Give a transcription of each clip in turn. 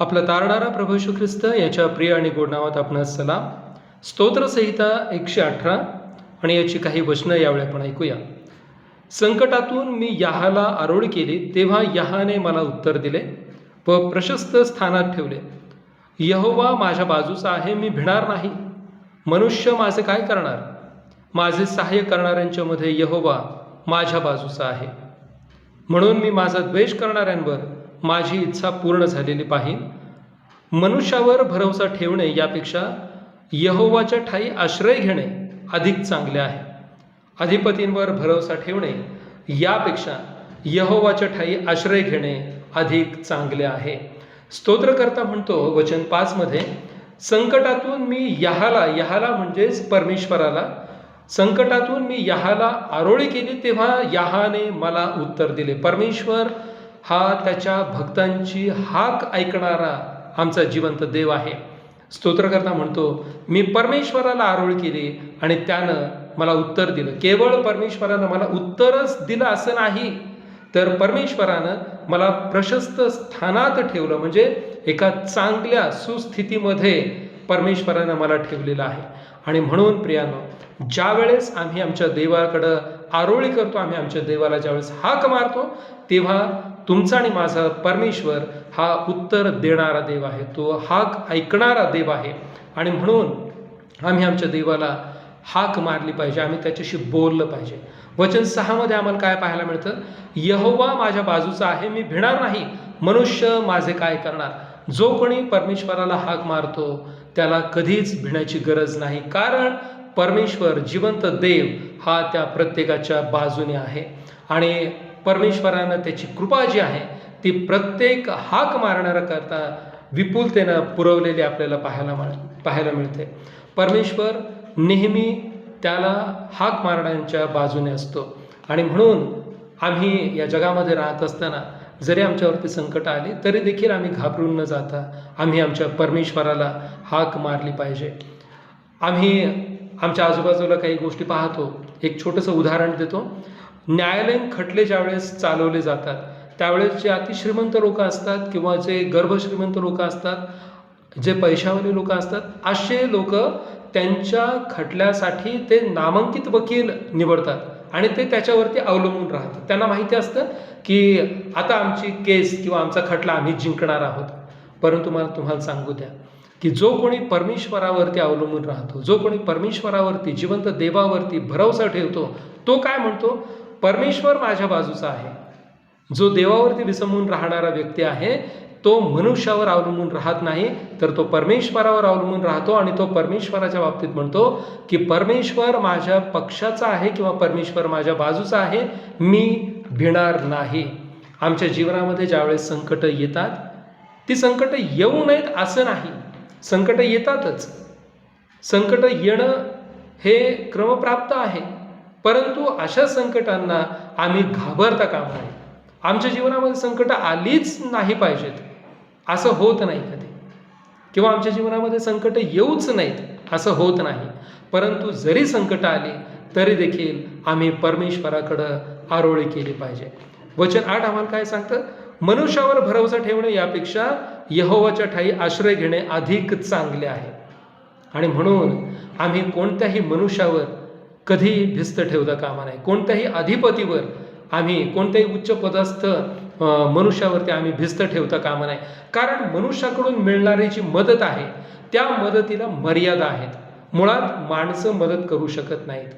आपला तारणारा प्रभू श्री ख्रिस्त याच्या प्रिय आणि गोड नावात आपणास सलाम. स्तोत्रसंहिता एकशे अठरा आणि याची काही वचनं यावेळी आपण ऐकूया. संकटातून मी याहाला आरोळ केली तेव्हा याहाने मला उत्तर दिले व प्रशस्त स्थानात ठेवले. यहोवा माझ्या बाजूचा आहे मी भिणार नाही. मनुष्य माझे काय करणार? माझे सहाय्य करणाऱ्यांच्यामध्ये यहोवा माझ्या बाजूचा आहे. म्हणून मी माझा द्वेष करणाऱ्यांवर माझी इच्छा पूर्ण झालेली पाहिन. मनुष्यावर भरवसा ठेवणे यापेक्षा यहोवाच्या ठाई आश्रय घेणे अधिक चांगले आहे. अधिपतींवर भरवसा ठेवणे यापेक्षा यहोवाच्या ठाई आश्रय घेणे अधिक चांगले आहे. स्तोत्रकर्ता म्हणतो वचन पाचमध्ये संकटातून मी यहाला यहाला म्हणजेच परमेश्वराला संकटातून मी यहाला आरोळी केली तेव्हा याहाने मला उत्तर दिले. परमेश्वर हा त्याच्या भक्तांची हाक ऐकणारा आमचा जिवंत देव आहे. स्तोत्रकर्ता म्हणतो मी परमेश्वराला आरोळ केली आणि त्यानं मला उत्तर दिलं. केवळ परमेश्वरानं मला उत्तरच दिलं असं नाही तर परमेश्वरानं मला प्रशस्त स्थानात ठेवलं. म्हणजे एका चांगल्या सुस्थितीमध्ये परमेश्वरानं मला ठेवलेलं आहे. आणि म्हणून प्रियानो ज्या वेळेस आम्ही आमच्या देवाकडं आरोळी करतो आम्ही आमच्या देवाला ज्यावेळेस हाक मारतो तेव्हा तुमचा आणि माझा परमेश्वर हा उत्तर देणारा देव आहे. तो हाक ऐकणारा देव आहे. आणि म्हणून आम्ही आमच्या देवाला हाक मारली पाहिजे आम्ही त्याच्याशी बोललं पाहिजे. वचन सहामध्ये आम्हाला काय पाहायला मिळतं? यहोवा माझ्या बाजूचा आहे मी भिणार नाही. मनुष्य माझे काय करणार? जो कोणी परमेश्वराला हाक मारतो त्याला कधीच भिण्याची गरज नाही. कारण परमेश्वर जिवंत देव हा त्या प्रत्येकाच्या बाजूने आहे. आणि परमेश्वरानं त्याची कृपा जी आहे ती प्रत्येक हाक मारणारा करता विपुलतेनं पुरवलेली आपल्याला पाहायला मिळ पाहायला मिळते. परमेश्वर नेहमी त्याला हाक मारण्याच्या बाजूने असतो. आणि म्हणून आम्ही या जगामध्ये राहत असताना जरी आमच्यावरती संकट आली तरी देखील आम्ही घाबरून न जाता आम्ही आमच्या परमेश्वराला हाक मारली पाहिजे. आम्ही आमच्या आजूबाजूला काही गोष्टी पाहतो. एक छोटंसं उदाहरण देतो. न्यायालयीन खटले ज्यावेळेस चालवले जातात त्यावेळेस जे अतिश्रीमंत लोक असतात किंवा जे गर्भश्रीमंत लोक असतात जे पैशावाले लोक असतात असे लोक त्यांच्या खटल्यासाठी ते नामांकित वकील निवडतात आणि ते त्याच्यावरती अवलंबून राहतात. त्यांना माहिती असतं की आता आमची केस किंवा आमचा खटला आम्ही जिंकणार आहोत. परंतु मला तुम्हाला सांगू द्या. की जो कोणी परमेश्वरावरती अवलंबून राहतो जो कोणी परमेश्वरावरती जिवंत देवावरती भरवसा ठेवतो तो काय म्हणतो? परमेश्वर माझ्या बाजूचा आहे. जो देवावरती विसंबून राहणारा व्यक्ती आहे तो मनुष्यावर अवलंबून राहत नाही तर तो परमेश्वरावर अवलंबून राहतो आणि तो परमेश्वराच्या बाबतीत म्हणतो की परमेश्वर माझ्या पक्षाचा आहे किंवा परमेश्वर माझ्या बाजूचा आहे मी भिणार नाही. आमच्या जीवनामध्ये ज्यावेळेस संकटं येतात ती संकटं येऊ नयेत असं नाही. संकटं येतातच. संकटं येणं हे क्रमप्राप्त आहे. परंतु अशा संकटांना आम्ही घाबरता काम नाही. आमच्या जीवनामध्ये संकटं आलीच नाही पाहिजेत. असं होत नाही कधी. किंवा आमच्या जीवनामध्ये संकटं येऊच नाहीत. असं होत नाही. परंतु जरी संकटं आली तरी देखील आम्ही परमेश्वराकडं आरोळी केली पाहिजे. वचन आठ आम्हाला काय सांगतं? मनुष्यावर भरवसा ठेवणे यापेक्षा यहोवाच्या ठाई आश्रय घेणे अधिक चांगले आहे. आणि म्हणून आम्ही कोणत्याही मनुष्यावर कधी भिस्त ठेवता कामा नाही कोणत्याही अधिपतीवर आम्ही कोणत्याही उच्च पदस्थ मनुष्यावरती आम्ही भिस्त ठेवता कामा नाही कारण मनुष्याकडून मिळणारी जी मदत आहे त्या मदतीला मर्यादा आहेत. मुळात माणसं मदत करू शकत नाहीत.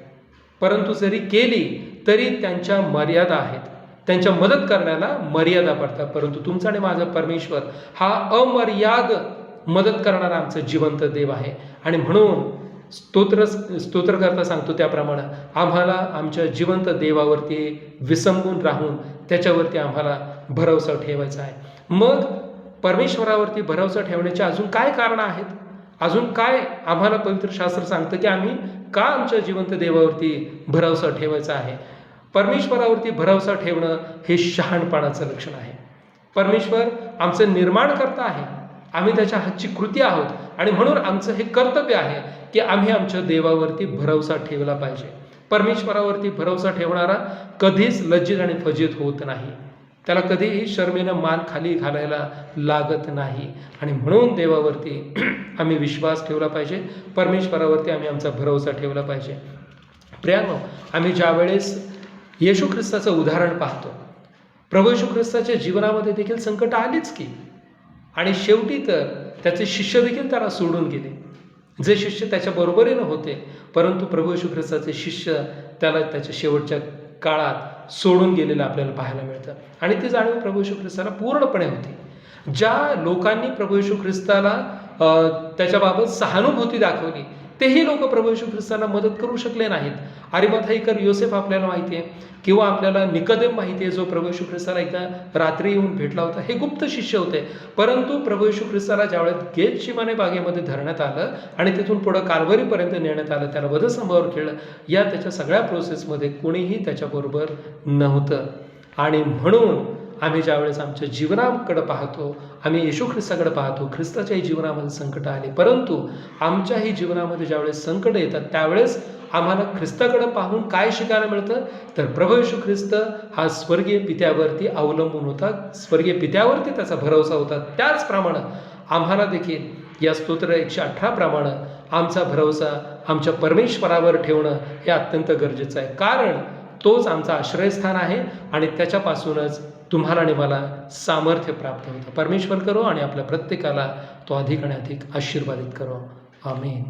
परंतु जरी केली तरी त्यांच्या मर्यादा आहेत. त्यांच्या मदत करण्याला मर्यादा पडतात. परंतु तुमचा आणि माझा परमेश्वर हा अमर्याद मदत करणारा आमचं जिवंत देव आहे. आणि म्हणून स्तोत्र करता सांगतो त्याप्रमाणे आम्हाला आमच्या जिवंत देवावरती विसंबून राहून त्याच्यावरती आम्हाला भरवसा ठेवायचा आहे. मग परमेश्वरावरती भरवसा ठेवण्याचे अजून काय कारणं आहेत? अजून काय आम्हाला पवित्र शास्त्र सांगतं की आम्ही का आमच्या जिवंत देवावरती भरवसा ठेवायचा आहे? परमेश्वरावरती भरवसा ठेवणं हे शहाणपणाचं लक्षण आहे. परमेश्वर आमचं निर्माण करता आहे. आम्ही त्याच्या हातची कृती आहोत. आणि म्हणून आमचं हे कर्तव्य आहे की आम्ही आमच्या देवावरती भरवसा ठेवला पाहिजे. परमेश्वरावरती भरवसा ठेवणारा कधीच लज्जित आणि फजित होत नाही. त्याला कधीही शर्मेनं मान खाली घालायला लागत नाही. आणि म्हणून देवावरती आम्ही विश्वास ठेवला पाहिजे. परमेश्वरावरती आम्ही आमचा भरोसा ठेवला पाहिजे. प्रियानो आम्ही ज्यावेळेस येशू ख्रिस्ताचं उदाहरण पाहतो. प्रभू येशू ख्रिस्ताच्या जीवनामध्ये देखील संकट आलीच की. आणि शेवटी तर त्याचे शिष्य देखील त्याला सोडून गेले. जे शिष्य त्याच्या बरोबरीनं होते परंतु प्रभू येशू ख्रिस्ताचे शिष्य त्याला त्याच्या शेवटच्या काळात सोडून गेलेलं आपल्याला पाहायला मिळतं. आणि ती जाणीव प्रभू येशू ख्रिस्ताला पूर्णपणे होती. ज्या लोकांनी प्रभू येशू ख्रिस्ताला त्याच्याबाबत सहानुभूती दाखवली तेही लोक प्रभू येशू ख्रिस्ताला मदत करू शकले नाहीत. अरिमथाईकर योसेफ आपल्याला माहिती आहे किंवा आपल्याला निकदेम माहिती आहे जो प्रभू येशू ख्रिस्ताला एकदा रात्री येऊन भेटला होता. हे गुप्त शिष्य होते. परंतु प्रभू येशू ख्रिस्ताला ज्यावेळेस गेट शिमाने बागेमध्ये धरण्यात आलं आणि तिथून पुढं कालवरीपर्यंत नेण्यात आलं त्याला वधसंभावर खेळलं या त्याच्या सगळ्या प्रोसेसमध्ये कोणीही त्याच्याबरोबर नव्हतं. आणि म्हणून आम्ही ज्यावेळेस आमच्या जीवनाकडे पाहतो आम्ही येशू ख्रिस्ताकडे पाहतो ख्रिस्ताच्याही जीवनामध्ये संकट आले. परंतु आमच्याही जीवनामध्ये ज्यावेळेस संकट येतात त्यावेळेस आम्हाला ख्रिस्ताकडे पाहून काय शिकायला मिळतं? तर प्रभू येशू ख्रिस्त हा स्वर्गीय पित्यावरती अवलंबून होता. स्वर्गीय पित्यावरती त्याचा भरोसा होता. त्याचप्रमाणे आम्हाला देखील या स्तोत्र एकशे अठराप्रमाणे आमचा भरोसा आमच्या परमेश्वरावर ठेवणं हे अत्यंत गरजेचं आहे. कारण तोच आमचा आश्रयस्थान आहे आणि त्याच्यापासूनच तुम्हाला आणि मला सामर्थ्य प्राप्त होतं. परमेश्वर करो आणि आपल्या प्रत्येकाला तो अधिक आणि अधिक आशीर्वादित करो. आम्ही